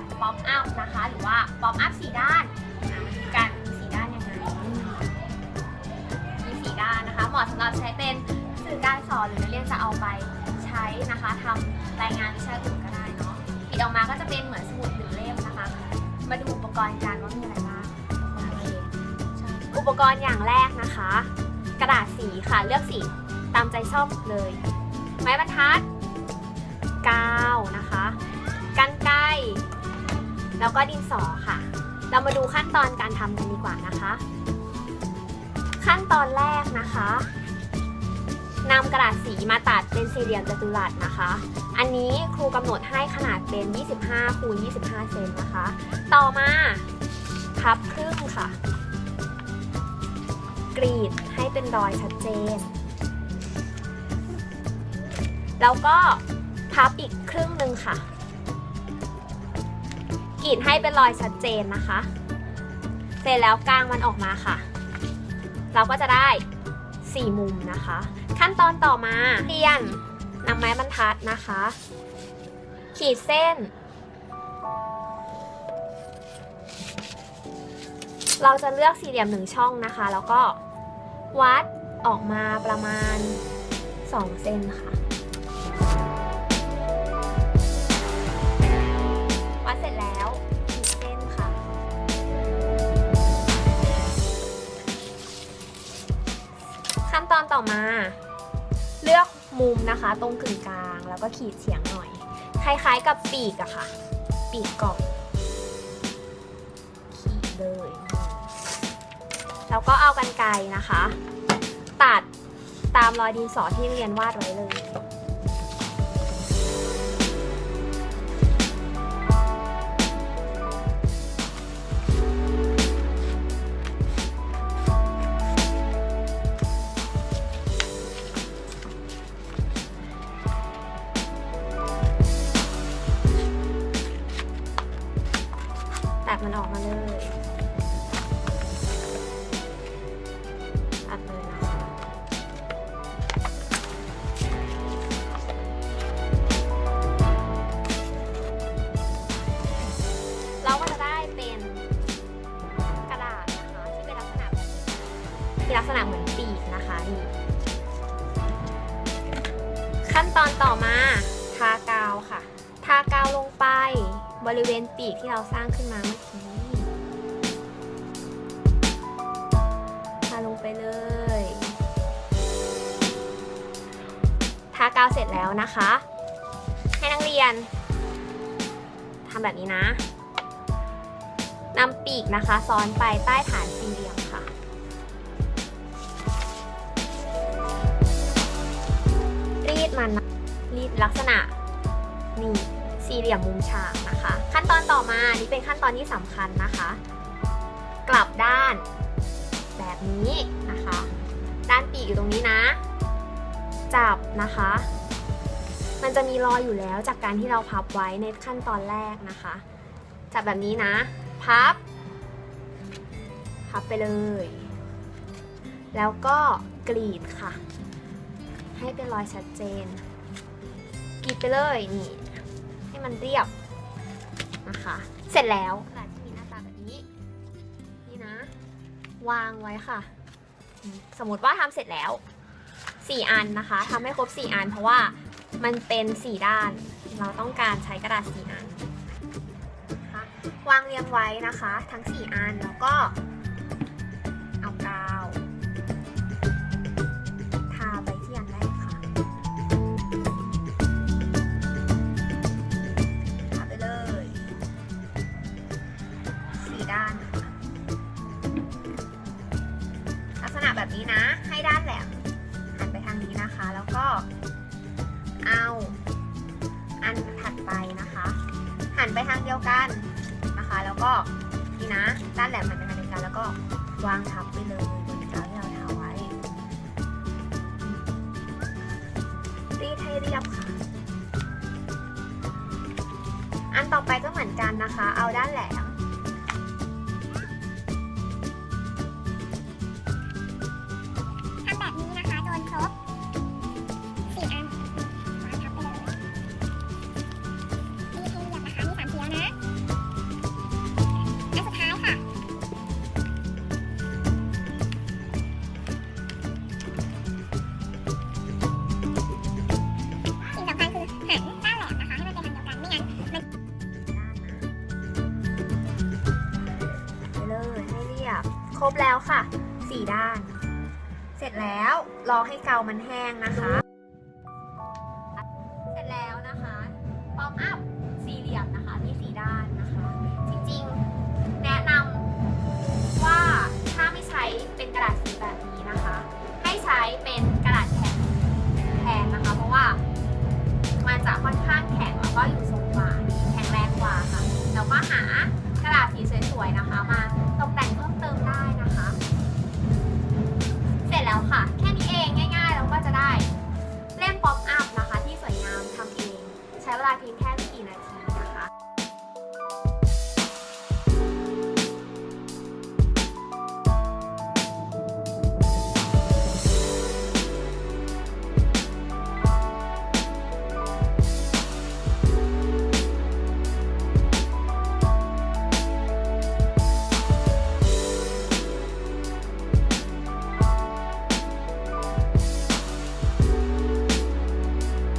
กาป๊อปอัพนะคะ หรือว่าป๊อปอัพสีด้านอ่มาดูกันมีสีด้านยังไงมีสีด้านนะคะเหมาะสำหรับใช้เป็นสื่อการสอนหรือนักเรียนจะเอาไปใช้นะคะทำรายงานวิชาอื่นก็ได้เนาะปิดออกมาก็จะเป็นเหมือนสมุดหนึ่งเล่มนะคะ มาดูอุปกรณ์การว่ามีอะไรบ้างอุปกรณ์อย่างแรกนะคะ กระดาษสีค่ะเลือกสีตามใจชอบเลย ไม้บรรทัดกาวนะคะ แล้วก็ดินสอค่ะ เรามาดูขั้นตอนการทำกันดีกว่านะคะ ขั้นตอนแรกนะคะนำกระดาษสีมาตัดเป็นสี่เหลี่ยมจัตุรัสนะคะ อันนี้ครูกำหนดให้ขนาดเป็น 25คูณ25 เซนนะคะ ต่อมาพับครึ่งค่ะ กรีดให้เป็นรอยชัดเจน แล้วก็พับอีกครึ่งหนึ่งค่ะ กรีดให้เป็นรอยชัดเจนนะคะ เสร็จแล้วกางมันออกมาค่ะ เราก็จะได้4มุมนะคะ ขั้นตอนต่อมาเรียนนำไม้บรรทัดนะคะ ขีดเส้น เราจะเลือกสี่เหลี่ยมหนึ่งช่องนะคะ แล้วก็วัดออกมาประมาณ 2 เซนค่ะ อกมุมนะคะ ตรงกึ่งกลางแล้วก็ขีดเฉียงหน่อย คล้ายๆกับปีกอะค่ะ ปีกกล่องขีดเลย แล้วก็เอากันไกลนะคะ ตัดตามรอยดินสอที่เรียนวาดไว้เลย ออกมาเลยตัดเลยนะคะเราก็จะได้เป็นกระดาษนะคะที่เป็นลักษณะแบบนี้ที่ลักษณะเหมือนปีกนะคะนี่ขั้นตอนต่อมา บริเวณปีกที่เราสร้างขึ้นมาเมื่อกี้ทาลงไปเลยทากาวเสร็จแล้วนะคะ ให้นักเรียนทำแบบนี้นะนำปีกนะคะซ้อนไปใต้ฐานสี่เหลี่ยมค่ะ รีดมันนะรีดลักษณะนี่ สี่เหลี่ยมมุมฉากนะคะ ขั้นตอนต่อมานี่เป็นขั้นตอนที่สำคัญนะคะ กลับด้านแบบนี้นะคะ ด้านปีกอยู่ตรงนี้นะ จับนะคะ มันจะมีรอยอยู่แล้วจากการที่เราพับไว้ในขั้นตอนแรกนะคะ จับแบบนี้นะ พับ พับไปเลย แล้วก็กรีดค่ะ ให้เป็นรอยชัดเจน กรีดไปเลยนี่ มันเรียบนะคะ เสร็จแล้วกระดาษที่มีหน้าตาแบบนี้ นี่นะ วางไว้ค่ะ สมมติว่าทำเสร็จแล้ว 4 อันนะคะทำให้ครบ 4 อัน เพราะว่ามันเป็น 4 ด้าน เราต้องการใช้กระดาษ 4 อันนะคะวางเรียงไว้นะคะ ทั้ง 4 อันแล้วก็ นะ ให้ด้านแหลมหันไปทางนี้นะคะ แล้วก็เอาอันถัดไปนะคะ หันไปทางเดียวกันนะคะ แล้วก็นี่นะ ด้านแหลมหันไปทางเดียวกัน แล้วก็วางทับไปเลยบนกาวที่เราทาไว้รีดให้เรียบค่ะ อันต่อไปก็เหมือนกันนะคะ เอาด้านแหลม ครบแล้วค่ะสี่ด้าน เสร็จแล้วรอให้เกามันแห้งนะคะ เสร็จแล้วนะคะป๊อปอัพสี่เหลี่ยมนะคะมีสี่ด้านนะคะ จริงๆแนะนำว่าถ้าไม่ใช้เป็นกระดาษสีแบบนี้นะคะ ให้ใช้เป็นกระดาษแข็งแทนนะคะ เพราะว่ามันจะค่อนข้างแข็งแล้วก็อยู่ทรงกว่าแข็งแรงกว่าค่ะแล้วก็หากระดาษสีสวยๆนะคะ